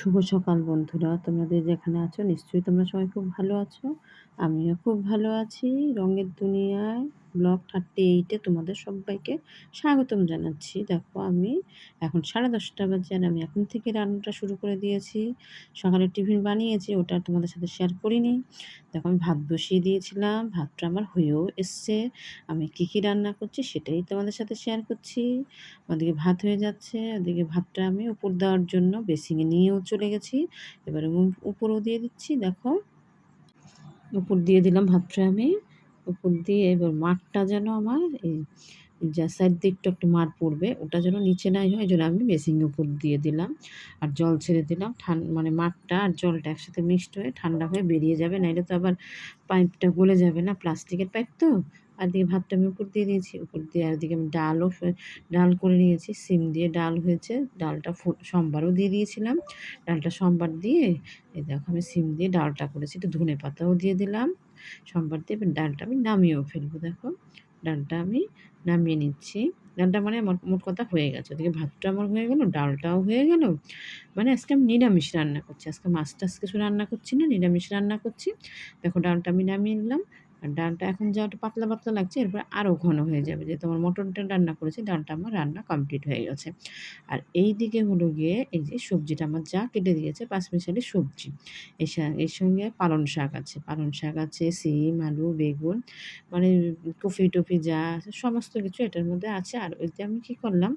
শুভ সকাল বন্ধুরা। তোমাদের যেখানে আছো নিশ্চয়ই তোমরা সবাই খুব ভালো আছো। আমিও খুব ভালো আছি। রঙের দুনিয়ায় ব্লগ থার্টি এইটে তোমাদের সবাইকে স্বাগতম জানাচ্ছি। দেখো আমি এখন সাড়ে দশটা বাজে আর আমি এখন থেকে রান্নাটা শুরু করে দিয়েছি। সকালে টিফিন বানিয়েছি, ওটা তোমাদের সাথে শেয়ার করিনি। দেখো আমি ভাত বসিয়ে দিয়েছিলাম, ভাতটা আমার হয়েও এসছে। আমি কী কী রান্না করছি সেটাই তোমাদের সাথে শেয়ার করছি। ওদিকে ভাত হয়ে যাচ্ছে, ওদিকে ভাতটা আমি উপর দেওয়ার জন্য বেসিংয়ে নিয়েও চলে গেছি। এবারে উপরও দিয়ে দিচ্ছি, দেখো। উপর দিয়ে দিলাম ভাতটা আমি উপর দিয়ে এবার মাঠটা যেন আমার এই যা সাইড দিকটা একটু মাঠ পড়বে, ওটা যেন নিচে নাই হয় জন্য আমি বেসিংয়ের উপর দিয়ে দিলাম। আর জল ছেড়ে দিলাম। ঠান মানে মাঠটা আর জলটা একসাথে মিক্সড হয়ে ঠান্ডা হয়ে বেরিয়ে যাবে, নাইলে তো আবার পাইপটা গলে যাবে না। প্লাস্টিকের পাইপ তো? আর দিকে ভাতটা আমি উপর দিয়ে দিয়েছি, উপর দিয়ে আর দিকে আমি ডালও ডাল করে নিয়েছি, সিম দিয়ে ডাল হয়েছে, ডালটা সোমবারও দিয়ে দিয়েছিলাম, ডালটা সোমবার দিয়ে এই দেখো আমি সিম দিয়ে ডালটা করেছি, একটু ধনে পাতাও দিয়ে দিলাম, সোমবার দিয়ে ডালটা আমি নামিয়েও ফেলব দেখো, ডালটা আমি নামিয়ে নিচ্ছি, ডালটা মানে আমার মোট কথা হয়ে গেছে, ওদিকে ভাতটা আমার হয়ে গেল, ডালটাও হয়ে গেল মানে আজকে আমি নিরামিষ রান্না করছি, আজকে মাছ টাছ কিছু রান্না করছি না, নিরামিষ রান্না করছি, দেখো ডালটা আমি নামিয়ে নিলাম আর ডালটা এখন যা পাতলা পাতলা লাগছে, এরপর আরও ঘন হয়ে যাবে। যেহেতু আমার মটনটা রান্না করেছি ডালটা আমার রান্না কমপ্লিট হয়ে গেছে। আর এই দিকে হলো গিয়ে এই যে সবজিটা আমার যা কেটে দিয়েছে পাঁচমিশালি সবজি। এর সঙ্গে পালন শাক আছে। পালন শাক আছে, সিম, আলু, বেগুন মানে কফি টফি যা আছে, সমস্ত কিছু এটার মধ্যে আছে। আর ওইতে আমি কী করলাম,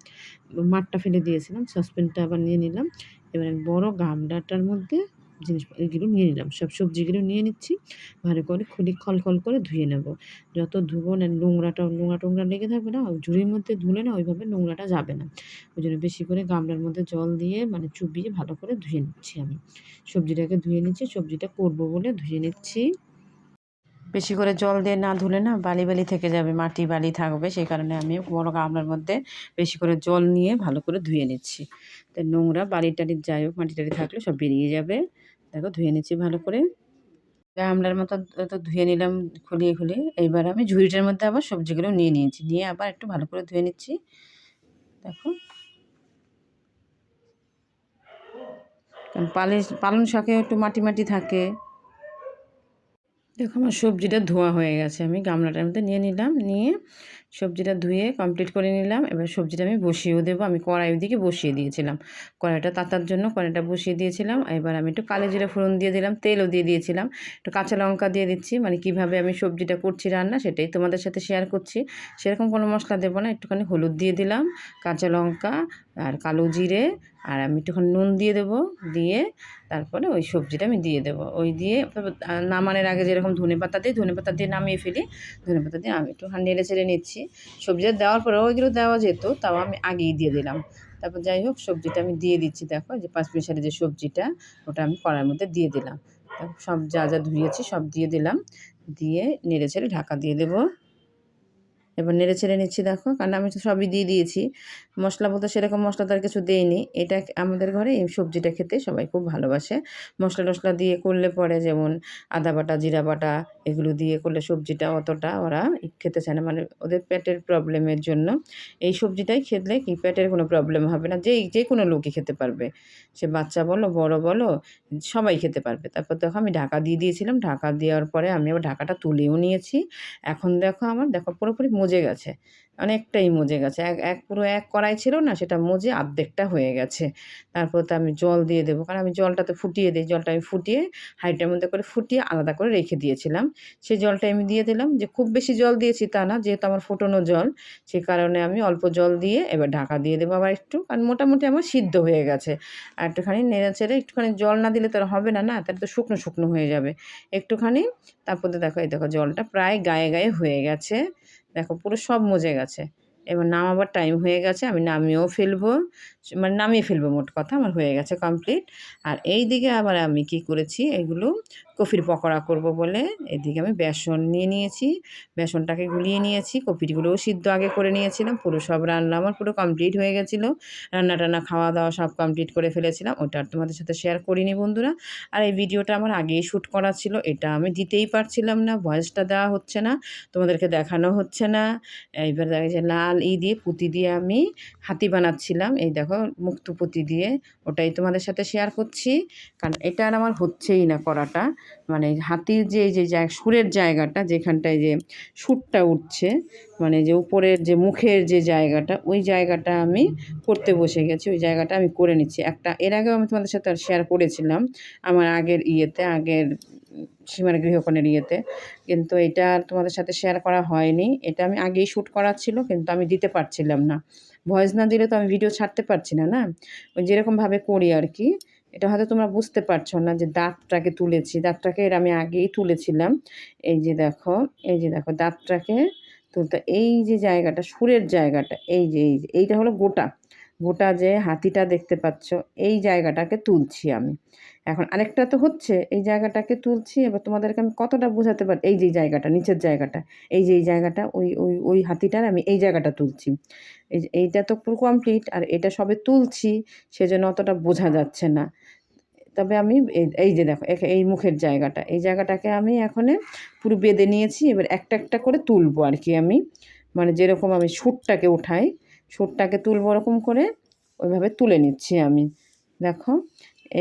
মাঠটা ফেলে দিয়েছিলাম, সসপ্যানটা আবার নিয়ে নিলাম। এবার বড় গামলাটার মধ্যে জিনিস এগুলো নিয়ে নিলাম। সব সবজিগুলো নিয়ে নিচ্ছি। ভালো করে খুলি, খল খল করে ধুয়ে নেব। যত ধুবো না নোংরাটা নোংরা টোংরা লেগে থাকবে না ঝুড়ির মধ্যে ধুলে না ওইভাবে নোংরাটা যাবে না। ওই জন্য বেশি করে গামলার মধ্যে জল দিয়ে মানে চুবিয়ে ভালো করে ধুয়ে নিচ্ছি আমি। সবজিটাকে ধুয়ে নিচ্ছি, সবজিটা করব বলে ধুয়ে নিচ্ছি। বেশি করে জল দিয়ে না ধুলে না বালি বালি থেকে যাবে, মাটি বালি থাকবে, সেই কারণে আমি বড় গামলার মধ্যে বেশি করে জল নিয়ে ভালো করে ধুয়ে নিচ্ছি। তো নোংরা বালি টালির যাই হোক, মাটি টালি থাকলে সব বেরিয়ে যাবে। দেখো ধুয়ে নিচ্ছি ভালো করে। গামলার মতো তো ধুয়ে নিলাম খুলিয়ে খুলিয়ে। এইবার আমি ঝুড়িটার মধ্যে আবার সবজিগুলো নিয়ে নিয়েছি। নিয়ে আবার একটু ভালো করে ধুয়ে নিচ্ছি। দেখো। কারণ পালি পালন শাকেও একটু মাটি মাটি থাকে। দেখো আমার সবজিটা ধোয়া হয়ে গেছে। আমি গামলাটার মধ্যে নিয়ে নিলাম। নিয়ে সবজিটা ধুয়ে কমপ্লিট করে নিলাম। এবার সবজিটা আমি বসিয়েও দেবো। আমি কড়াই দিকে বসিয়ে দিয়েছিলাম। কড়াইটা তাতার জন্য কড়াইটা বসিয়ে দিয়েছিলাম। এবার আমি একটু কালো জিরা ফোড়ন দিয়ে দিলাম, তেলও দিয়ে দিয়েছিলাম। একটু কাঁচা লঙ্কা দিয়ে দিচ্ছি। মানে কীভাবে আমি সবজিটা করছি রান্না সেটাই তোমাদের সাথে শেয়ার করছি। সেরকম কোনো মশলা দেবো না। একটুখানি হলুদ দিয়ে দিলাম, কাঁচা লঙ্কা আর কালো জিরে আর আমি একটুখানি নুন দিয়ে দেবো, দিয়ে তারপরে ওই সবজিটা আমি দিয়ে দেবো। ওই দিয়ে নামানোর আগে যেরকম ধনে পাতা দিই ধনে পাতা দিয়ে নামিয়ে ফেলি, ধনে পাতা দিয়ে আমি একটুখানি নেড়ে চেড়ে নিচ্ছি। সবজিটা দেওয়ার পরে ওইগুলো দেওয়া যেত, তাও আমি আগেই দিয়ে দিলাম। তারপর যাই হোক, সবজিটা আমি দিয়ে দিচ্ছি, দেখো যে পাঁচ মিশালি যে সবজিটা, ওটা আমি কড়ার মধ্যে দিয়ে দিলাম। সব যা যা ধুয়েছি সব দিয়ে দিলাম, দিয়ে নেড়ে ছেড়ে ঢাকা দিয়ে দেবো। এবার নেড়ে ছেড়ে নিচ্ছি, দেখো। কারণ আমি তো সবই দিয়ে দিয়েছি। মশলা বলতে সেরকম মশলা তো আর কিছু দেয়নি এটা আমাদের ঘরে এই সবজিটা খেতে সবাই খুব ভালোবাসে। মশলা টশলা দিয়ে করলে পরে যেমন আদা বাটা, জিরা বাটা, এগুলো দিয়ে করলে সবজিটা অতটা ওরা খেতে চায় না। মানে ওদের পেটের প্রবলেমের জন্য এই সবজিটাই খেলে কি পেটের কোনো প্রবলেম হবে না। যেই, যে কোনো লোকই খেতে পারবে। সে বাচ্চা বলো, বড় বলো, সবাই খেতে পারবে। তারপর দেখো আমি ঢাকা দিয়ে দিয়েছিলাম। ঢাকা দেওয়ার পরে আমি আবার ঢাকাটা তুলেও নিয়েছি। এখন দেখো আমার, দেখো পুরোপুরি মজে গেছে। অনেকটাই মজে গেছে। এক এক পুরো এক কড়াই ছিল না, সেটা মজে আর্ধেকটা হয়ে গেছে। তারপর তো আমি জল দিয়ে দেবো। কারণ আমি জলটাতে ফুটিয়ে দিই। জলটা আমি ফুটিয়ে হাইটের মধ্যে করে ফুটিয়ে আলাদা করে রেখে দিয়েছিলাম। সেই জলটা আমি দিয়ে দিলাম। যে খুব বেশি জল দিয়েছি তা না, যেহেতু আমার ফুটোনো জল, সে কারণে আমি অল্প জল দিয়ে এবার ঢাকা দিয়ে দেবো আবার একটু। কারণ মোটামুটি আমার সিদ্ধ হয়ে গেছে। আর একটুখানি নেড়ে ছেড়ে একটুখানি জল না দিলে তার হবে না না? তাহলে তো শুকনো শুকনো হয়ে যাবে। একটুখানি, তারপর দেখো, এই দেখো জলটা প্রায় গায়ে গায়ে হয়ে গেছে। দেখো পুরো সব মজে গেছে। এবার নামাবার টাইম হয়ে গেছে, আমি নামিয়েও ফেলব। মানে নামিয়ে ফেলব মোট কথা, আমার হয়ে গেছে কমপ্লিট আর এই দিকে আবার আমি কি করেছি, এগুলো কফির পকোড়া করব বলে। এদিকে আমি বেসন নিয়ে নিয়েছি, বেসনটাকে গুলিয়ে নিয়েছি কফিগুলোও সিদ্ধ আগে করে নিয়েছিলাম, পুরো সব রান্না আমার পুরো কমপ্লিট হয়ে গেছিল। রান্না টান্না খাওয়া দাওয়া সব কমপ্লিট করে ফেলেছিলাম, ওটা তোমাদের সাথে শেয়ার করিনি বন্ধুরা। আর এই ভিডিওটা আমার আগেই শ্যুট করা ছিল, এটা আমি দিতেই পারছিলাম না ভয়েসটা দেওয়া হচ্ছে না, তোমাদেরকে দেখানো হচ্ছে না। এইবার দেখা যায় লাল লাল ই দিয়ে পুঁতি দিয়ে আমি হাতি বানাচ্ছিলাম। এই দেখো, মুক্ত পুঁতি দিয়ে ওটাই তোমাদের সাথে শেয়ার করছি। কারণ এটা আর আমার হচ্ছেই না করাটা। মানে হাতির যে যে সুরের জায়গাটা, যেখানটায় যে সুরটা উঠছে মানে যে উপরের যে মুখের যে জায়গাটা, ওই জায়গাটা আমি করতে বসে গেছি, ওই জায়গাটা আমি করে নিচ্ছি। একটা, এর আগেও আমি তোমাদের সাথে শেয়ার করেছিলাম। আমার আগের ইয়েতে, আগের সীমার গৃহকোণের ইয়েতে। কিন্তু এটা তোমাদের সাথে শেয়ার করা হয়নি। এটা আমি আগেই শ্যুট করা ছিল, কিন্তু আমি দিতে পারছিলাম না। ভয়েস না দিলে তো আমি ভিডিও ছাড়তে পারছি না না? ওই যেরকমভাবে করি আর কি, এটা হয়তো তোমরা বুঝতে পারছ না যে দাঁতটাকে তুলেছি। দাঁতটাকে এর আমি আগেই তুলেছিলাম। এই যে দেখো, এই যে দেখো, দাঁতটাকে তুলতে, এই যে জায়গাটা, সুরের জায়গাটা, এই যে এই যে, এইটা হলো গোটা। গোটা যে হাতিটা দেখতে পাচ্ছ, এই জায়গাটাকে তুলছি আমি। এখন আরেকটা তো হচ্ছে, এই জায়গাটাকে তুলছি, এবার তোমাদেরকে আমি কতটা বোঝাতে পারি, এই যে জায়গাটা, নিচের জায়গাটা, এই যে এই জায়গাটা, ওই ওই ওই হাতিটার আমি এই জায়গাটা তুলছি। এই এইটা তো পুরো কমপ্লিট আর এটা সবে তুলছি, সেজন্য অতটা বোঝা যাচ্ছে না। তবে আমি এই যে দেখো এই মুখের জায়গাটা, এই জায়গাটাকে আমি এখন পুরো বেঁধে নিয়েছি, এবার একটা একটা করে তুলবো আর কি আমি। মানে যেরকম আমি সুরটাকে উঠাই সুরটাকে তুলবো ওরকম করে, ওইভাবে তুলে নিচ্ছি আমি। দেখো,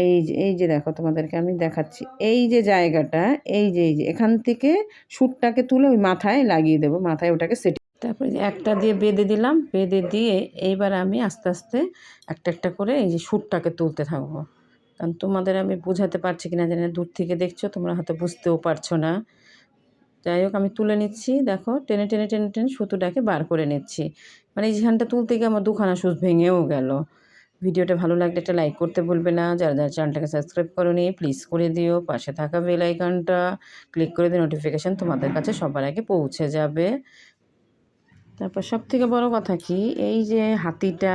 এই যে এই যে দেখো তোমাদেরকে আমি দেখাচ্ছি। এই যে জায়গাটা, এই যে এই যে, এখান থেকে সুরটাকে তুলে ওই মাথায় লাগিয়ে দেবো, মাথায় ওটাকে সেট তারপরে একটা দিয়ে বেঁধে দিলাম, বেঁধে দিয়ে এইবার আমি আস্তে আস্তে একটা একটা করে এই যে সুরটাকে তুলতে থাকব। কারণ তোমাদের আমি বোঝাতে পারছি কি না জানি না, দূর থেকে দেখছ, তোমরা হয়তো বুঝতেও পারছ না। যাই হোক, আমি তুলে নিচ্ছি। দেখো, টেনে টেনে টেনে টেনে সুতোটাকে বার করে নিচ্ছি। মানে এই যেখানটা তুলতে গিয়ে আমার দুখানা সুচ ভেঙেও গেল। ভিডিওটা ভালো লাগলে একটা লাইক করতে বলবে না। যারা যারা চ্যানেলটাকে সাবস্ক্রাইব করোনি প্লিজ করে দিও। পাশে থাকা বেল আইকনটা ক্লিক করে দিও নোটিফিকেশান তোমাদের কাছে সবার আগে পৌঁছে যাবে। তারপর সব থেকে বড় কথা কি? এই যে হাতিটা,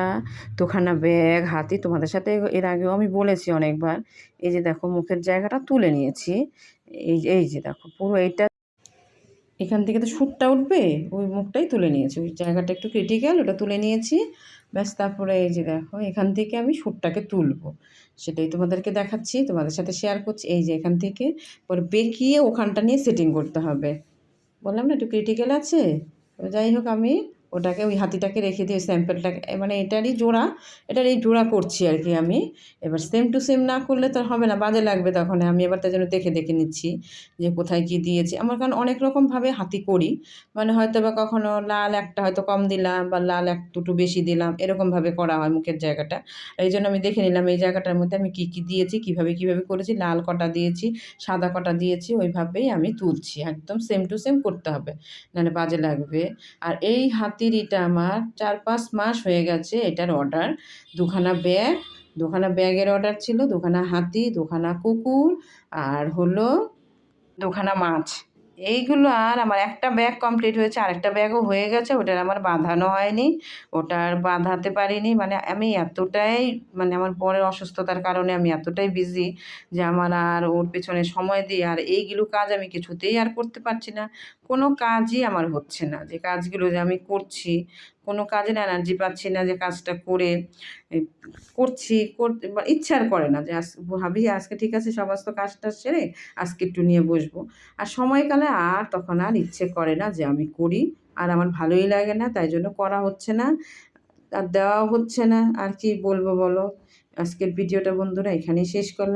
দুখানা ব্যাগ হাতি তোমাদের সাথে এর আগেও আমি বলেছি অনেকবার। এই যে দেখো, মুখের জায়গাটা তুলে নিয়েছি। এই এই যে দেখো, পুরো এইটা এখান থেকে তো সুটটা উঠবে, ওই মুখটাই তুলে নিয়েছি। ওই জায়গাটা একটু ক্রিটিক্যাল ওটা তুলে নিয়েছি। ব্যাস, তারপরে এই যে দেখো, এখান থেকে আমি সুটটাকে তুলবো। সেটাই তোমাদেরকে দেখাচ্ছি, তোমাদের সাথে শেয়ার করছি। এই যে এখান থেকে পরে বেঁকিয়ে ওখানটা নিয়ে সেটিং করতে হবে। বললাম না, একটু ক্রিটিক্যাল আছে? যাই হোক আমি ওটাকে ওই হাতিটাকে রেখে দিয়ে স্যাম্পেলটাকে মানে এটারই জোড়া এটার এই জোড়া করছি আর কি আমি। এবার সেম টু সেম না করলে তো হবে না, বাজে লাগবে তখন। আমি এবার তার জন্য দেখে দেখে নিচ্ছি যে কোথায় কি দিয়েছি। আমার কারণ অনেক রকমভাবে হাতি করি। মানে হয়তো বা কখনো লাল একটা হয়তো কম দিলাম বা লাল এক দুটো বেশি দিলাম, এরকমভাবে করা হয় মুখের জায়গাটা। এই জন্য আমি দেখে নিলাম এই জায়গাটার মধ্যে আমি কী কী দিয়েছি, কীভাবে কীভাবে করেছি, লাল কটা দিয়েছি, সাদা কটা দিয়েছি, ওইভাবেই আমি তুলছি। একদম সেম টু সেম করতে হবে, নাহলে বাজে লাগবে। আর এই হাত হাতির আমার, চার পাঁচ মাস হয়ে গেছে এটার অর্ডার দুখানা ব্যাগ দুখানা ব্যাগের অর্ডার ছিল, দুখানা হাতি, দুখানা কুকুর, আর হলো দুখানা মাছ। এইগুলো আর আমার একটা ব্যাগ কমপ্লিট হয়েছে, আরেকটা ব্যাগও হয়ে গেছে, ওটার আমার বাঁধানো হয়নি ওটার বাঁধাতে পারিনি মানে আমি এতটাই মানে আমার পরের অসুস্থতার কারণে আমি এতটাই বিজি যে আমার আর ওর পেছনে সময় দিই আর এইগুলো কাজ আমি কিছুতেই আর করতে পারছি না, কোনো কাজই আমার হচ্ছে না, যে কাজগুলো যে আমি করছি কোনো কাজের এনার্জি পাচ্ছি না যে কাজটা করে করছি করতে ইচ্ছার করে না যে আজ ভাবি আজকে ঠিক আছে সমস্ত কাজটা সেরে আজকে একটু নিয়ে বসবো। আর সময়কালে আর তখন আর ইচ্ছে করে না যে আমি করি, আর আমার ভালোই লাগে না, তাই জন্য করা হচ্ছে না, আর দেওয়াও হচ্ছে না। আর কি বলব বলো? আজকের ভিডিওটা বন্ধুরা এখানেই শেষ করলাম।